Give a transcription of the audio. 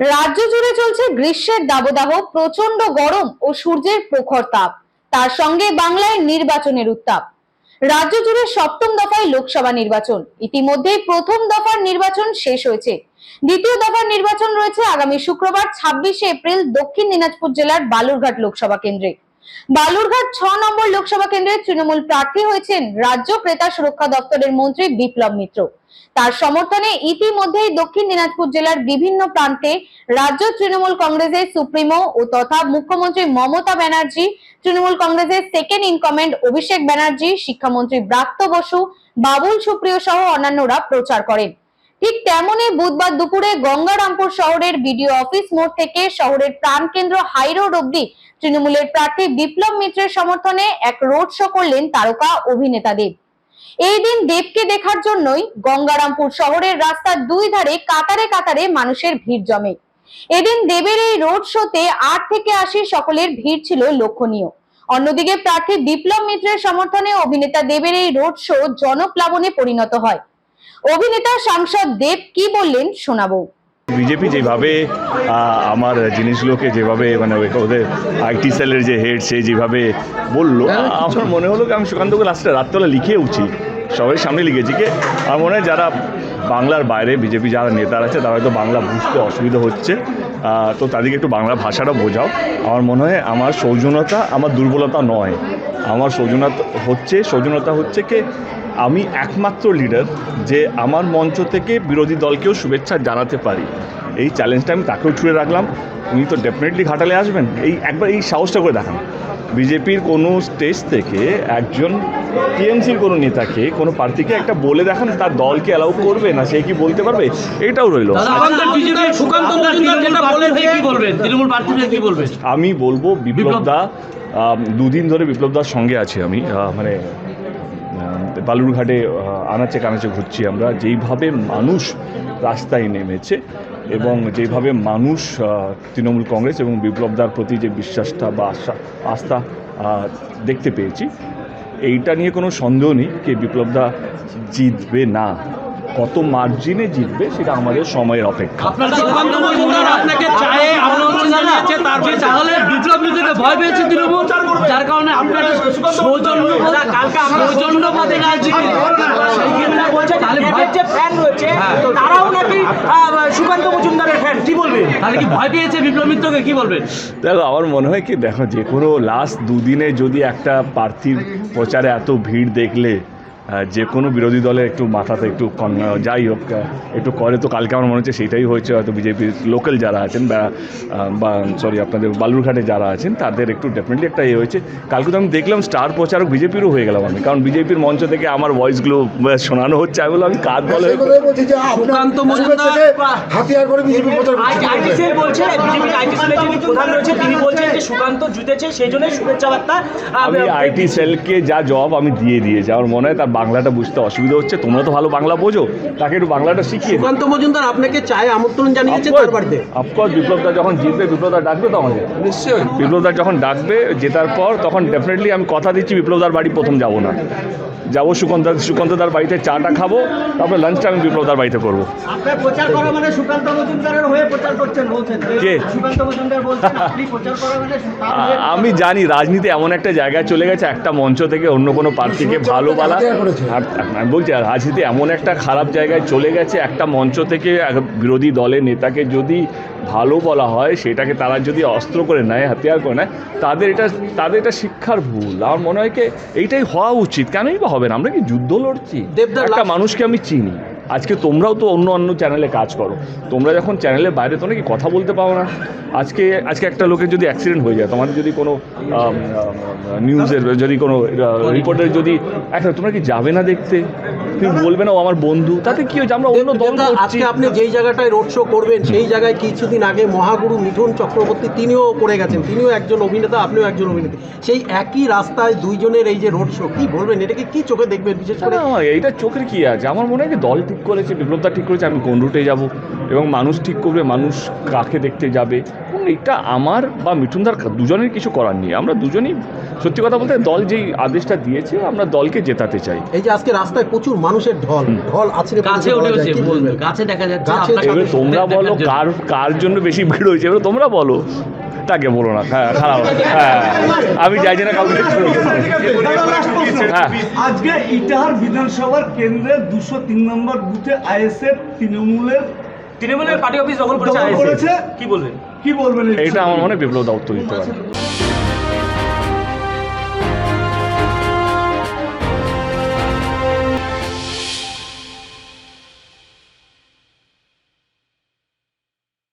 রাজ্য জুড়ে চলছে গ্রীষ্মের দাবদাহ প্রচণ্ড গরম ও সূর্যের প্রখর তাপ। তার সঙ্গে বাংলায় নির্বাচনের উত্তাপ। রাজ্য জুড়ে সপ্তম দফায় লোকসভা নির্বাচন। ইতিমধ্যেই প্রথম দফার নির্বাচন শেষ হয়েছে। দ্বিতীয় দফার নির্বাচন রয়েছে আগামী শুক্রবার, ছাব্বিশে এপ্রিল, দক্ষিণ দিনাজপুর জেলার বালুরঘাট লোকসভা কেন্দ্রে। বালুরঘাট ছ নম্বর লোকসভা কেন্দ্রে তৃণমূল প্রার্থী হয়েছেন রাজ্য ক্রেতা সুরক্ষা দপ্তরের মন্ত্রী বিপ্লব মিত্র। তার সমর্থনে ইতিমধ্যেই দক্ষিণ দিনাজপুর জেলার বিভিন্ন প্রান্তে রাজ্য তৃণমূল কংগ্রেসের সুপ্রিমো ও তথা মুখ্যমন্ত্রী মমতা ব্যানার্জি, তৃণমূল কংগ্রেসের second in command Abhishek Banerjee, শিক্ষামন্ত্রী ব্রাত্য বসু, বাবুল সুপ্রিয় সহ অন্যান্যরা প্রচার করেন। ঠিক তেমনই বুধবার দুপুরে গঙ্গারামপুর শহরের বিডিও অফিস মোড় থেকে শহরের প্রাণকেন্দ্র হাই রোড অব্দি তৃণমূলের প্রার্থী বিপ্লব মিত্রের সমর্থনে এক রোড শো করলেন তারকা অভিনেতা দেব। এই দিন দেবকে দেখার জন্যই গঙ্গারামপুর শহরের রাস্তার দুই ধারে কাতারে কাতারে মানুষের ভিড় জমে। এদিন দেবের এই রোড শোতে আট থেকে আশি সকলের ভিড় ছিল লক্ষণীয়। অন্যদিকে প্রার্থী বিপ্লব মিত্রের সমর্থনে অভিনেতা দেবের এই রোড শো জনপ্লাবনে পরিণত হয়। অভিনেতা সাংসদ দেব কি বললেন শোনাবো। বিজেপি যেভাবে আমার জিনিসগুলোকে যেভাবে মানে ওদের আইটি সেলের যে হেড সে যেভাবে বলল আমার মনে হলো কি আমি সুকান্তকে লাস্টে রাত্রেবেলা লিখেওছি সবাই সামনে লিখেছি কি আমার মনে হয় যারা বাংলার বাইরে বিজেপি যারা নেতারা আছে তারা হয়তো বাংলা বুঝতে অসুবিধা হচ্ছে। তো তাদেরকে একটু বাংলা ভাষাটা বোঝাও। আমার মনে হয় আমার সৌজন্যতা আমার দুর্বলতা নয়। আমার সৌজন্যতা হচ্ছে সৌজন্যতা হচ্ছে কি আমি একমাত্র লিডার যে আমার মঞ্চ থেকে বিরোধী দলকেও শুভেচ্ছা জানাতে পারি। এই চ্যালেঞ্জটা আমি তাকেও ছুঁড়ে রাখলাম। উনি তো ডেফিনেটলি ঘাটালে আসবেন। এই একবার এই সাহসটা করে দেখান। বিজেপির কোনো স্টেজ থেকে একজন টিএমসির কোনো নেতাকে কোনো প্রার্থীকে একটা বলে দেখান তার দলকে অ্যালাউ করবে না সে কি বলতে পারবে? এটাও রইল। আমি বলব বিপ্লব দা দুদিন ধরে বিপ্লব দার সঙ্গে আছি আমি। মানে বালুরঘাটে আনাচে কানাচে ঘুরছি আমরা। যেইভাবে মানুষ রাস্তায় নেমেছে এবং যেভাবে মানুষ তৃণমূল কংগ্রেস এবং বিপ্লবদার প্রতি যে বিশ্বাসটা বা আশা, আস্থা দেখতে পেয়েছি, এইটা নিয়ে কোনো সন্দেহ নেই যে বিপ্লবদা জিতবে না। কত মার্জিনে জিতবে সেটা আমাদের সময়ের অপেক্ষা যার কারণে আপনার হ্যাঁ। তারাও নাকি সুকান্ত মজুমদারের ফ্যান কি বলবেন তাহলে কি ভয় পেয়েছে বিপ্লব মিত্রকে কি বলবেন দেখো আমার মনে হয় কি দেখো যে কোনো লাস্ট দুদিনে যদি একটা প্রার্থীর প্রচারে এত ভিড় দেখলে যে কোনো বিরোধী দলের একটু মাথাতে একটু যাই হোক একটু করে তো কালকে আমার মনে হচ্ছে সেটাই হয়েছে হয়তো বিজেপির লোকাল যারা আছেন বা বা সরি আপনাদের বালুরঘাটে যারা আছেন তাদের একটু ডেফিনেটলি একটা ইয়ে হয়েছে। কালকে তো আমি দেখলাম স্টার প্রচারক বিজেপিরও হয়ে গেলাম আমি কারণ বিজেপির মঞ্চ থেকে আমার ভয়েসগুলো শোনানো হচ্ছে আমি বললাম আমি কাজ বলে হাতিয়ার করে বিজেপি প্রচার যিনি প্রধান রয়েছে তিনি বলছেন যে সুকান্ত জিতেছে সেই জন্য শুভেচ্ছা বার্তা। আমি আইটি সেলকে যা জব আমি দিয়ে দিয়েছি। আমার মনে হয় তার বাংলাটা বুঝতে অসুবিধা হচ্ছে। তোমরা তো ভালো বাংলা বোঝো তাকে একটু বাংলাটা শিখিয়ে। সুকান্ত মজুমদার আপনাকে চায়ে আমন্ত্রণ জানিয়েছে তার বাড়িতে। অফকোর্স বিপ্লবদা যখন জিতবে বিপ্লবদা ডাকবে তো আমাকে? নিশ্চয়ই। বিপ্লবদা যখন ডাকবে জেতার পর তখন ডেফিনেটলি আমি কথা দিচ্ছি বিপ্লবদার বাড়ি প্রথম যাব না। যাব সুকান্ত সুকান্তদার বাড়িতে চাটা খাব তারপরে লাঞ্চটা আমি বিপ্লবদার বাড়িতে করব। প্রচার করা মানে সুকান্ত মজুমদারের হয়ে প্রচার করছেন বলছেন। কে? আমি জানি রাজনীতি এমন একটা জায়গায় চলে গেছে একটা মঞ্চ থেকে অন্য কোনো প্রার্থীকে ভালো বলা। আমি বলছি রাজনীতি এমন একটা খারাপ জায়গায় চলে গেছে একটা মঞ্চ থেকে বিরোধী দলের নেতাকে যদি ভালো বলা হয় সেটাকে তারা যদি অস্ত্র করে নেয় হাতিয়ার করে নেয় তাদের এটা তাদের এটা শিক্ষার ভুল। আমার মনে হয় কি এইটাই হওয়া উচিত। কেনই বা হবে না? আমরা কি যুদ্ধ লড়ছি? একটা মানুষকে আমি চিনি। আজকে তোমরাও তো অন্য অন্য চ্যানেলে কাজ করো। তোমরা যখন চ্যানেলের বাইরে তো নাকি কথা বলতে পারো না? আজকে আজকে একটা লোকের যদি অ্যাক্সিডেন্ট হয়ে যায়, তোমাদের যদি কোনো নিউজের যদি কোনো রিপোর্টের যদি একটা তোমরা কি যাবে না দেখতে? তুমি বলবে না ও আমার বন্ধু। তাতে কি হয়েছে? আমরা অন্য দল আজকে আপনি যেই জায়গাটায় রোড শো করবেন সেই জায়গায় কিছুদিন আগে মহাগুরু মিঠুন চক্রবর্তী তিনিও পড়ে গেছেন। তিনিও একজন অভিনেতা আপনিও একজন অভিনেতা সেই একই রাস্তায় দুইজনের এই যে রোড শো কি বলবেন? এটাকে কি চোখে দেখবেন? বিশেষ করে এইটা চোখের কি আছে? আমার মনে হয় যে দল ঠিক করেছে বিপ্লবদা ঠিক করেছে আমি কোন রুটে যাব? এবং মানুষ ঠিক করবে মানুষ কাকে দেখতে যাবে। এটা আমার বা মিঠুনদার দুজনের কিছু করার নেই। আমরা দুজনেই সত্যি কথা বলতে দল যেই আদেশটা দিয়েছে আমরা দলকে জেতাতে চাই। এই যে আজকে রাস্তায় প্রচুর মানুষের ঢল ঢল আছে গাছে উঠে গাছে দেখা যাচ্ছে এবার তোমরা বলো কার কার জন্য বেশি ভিড় হয়েছে? এবার তোমরা বলো। তাকে বলো না। হ্যাঁ খারাপ। হ্যাঁ আমি চাইছি না কাউকে হ্যাঁ। আজকে ইটাহার বিধানসভার কেন্দ্রের দুশো তিন নম্বর বুথে আইএসএফ তৃণমূলের তৃণমূলের পার্টি অফিস দখল করেছে কি বলবেন? কি বলবেন এটা আমার মনে হয় বিপ্লব তৈরি দিতে পারে।